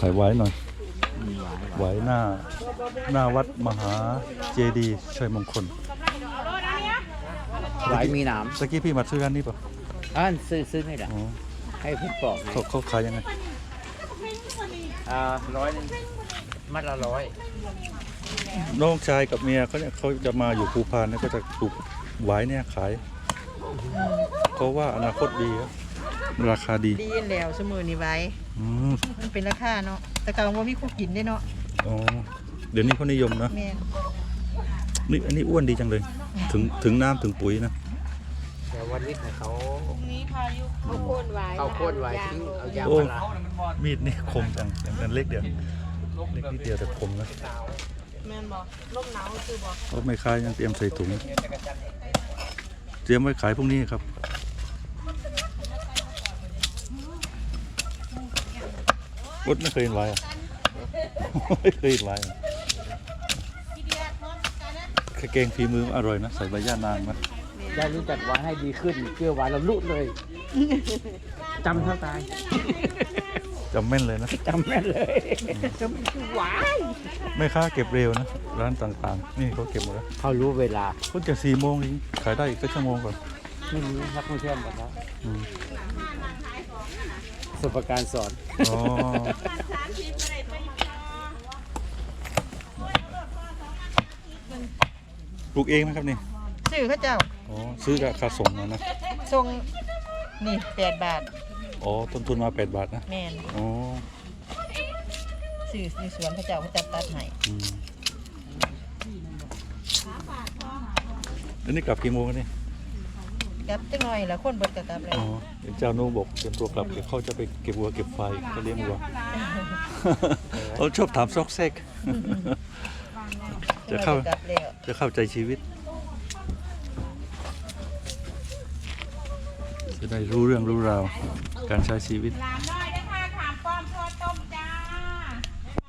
ถ่ายไว้หน่อย ไว้หน้า หน้าวัดมหาเจดีย์ชัยมงคลหวายมีหนามตะกี้พี่มาซื้ออันนี้ป่ะอ่านซื้อซื้อให้ละอ๋อให้เพิ่นปอกให้เขาเขาขายยังไงอ่าร้อยหนึงมัดละร้อยน้องชายกับเมียเขาเนี่ยเขาจะมาอยู่ภูพานเนี่ยก็จะปลูกไว้เนี่ยขายเขาว่าอนาคตดีครับ ราคาดีดีแล้วสมือนี่ไว้อืมมันเป็นราคาเนาะแต่เก่าว่ามีคู่กินได้เนาะอ๋อเดี๋ยวนี้เขานิยมนะแม่นนี่อันนี้อ้วนดีจังเลย ถึงถึงน้ำถึงปุ๋ยนะแต่วันนี้เขาเขาโค่นไว้เขาโค่นไว้ทิ้งเอายางโอ้มาละมีดนี่คมจังอย่างนั้นเล็กเดียวเล็กนิดเดียวแต่คมนะแม่นบ่ลมหนาวคือบ่เขาไม่ขายยังเตรียมใส่ถุง เตรียมไว้ขายพรุ่งนี้ครับ รถไม่เคยเห็นไว้อะไม่เคยเห็นไว้อะแค่เกงฝีมืออร่อยนะใส่ใบย่านางนะได้รู้จักหวายให้ดีขึ้นเกลือหวานเราลุเลยจำเท่าตายจำแม่นเลยนะจำแม่นเลยแม่ค้าเก็บเร็วนะร้านต่างๆ นี่เขาเก็บหมดแล้วเขารู้เวลาคนจะสี่โมงเองขายได้อีกก็ชั่วโมงก่อน ไม่มีนักท่องเที่ยวหมดแล้วอืมประสบการณ์สอนอ๋อปลูกเองไหมครับนี่ซื้อเขาเจ้าอ๋อซื้อกับค่าส่งมานะส่งนี่8บาทอ๋อต้นทุนมา 8 บาทนะแม่นอ๋อซื้อในสวนเขาเจ้าเขาจัดตัดให้อืมแล้วนี่กลับกี่โมงกันนี่ กลับจังหน่อยละคนเบิดก็กลับแล้วอ๋อเดี๋ยวเจ้านูบอกเตรียมตัวกลับเดี๋ยวเขาจะไปเก็บวัวเก็บไฟเขาเลี้ยงวัวเขาชอบถามซอกแซก จะเข้า กลับแล้วจะเข้าใจชีวิต จะได้รู้เรื่องรู้ราวการใช้ชีวิตหลานน้อย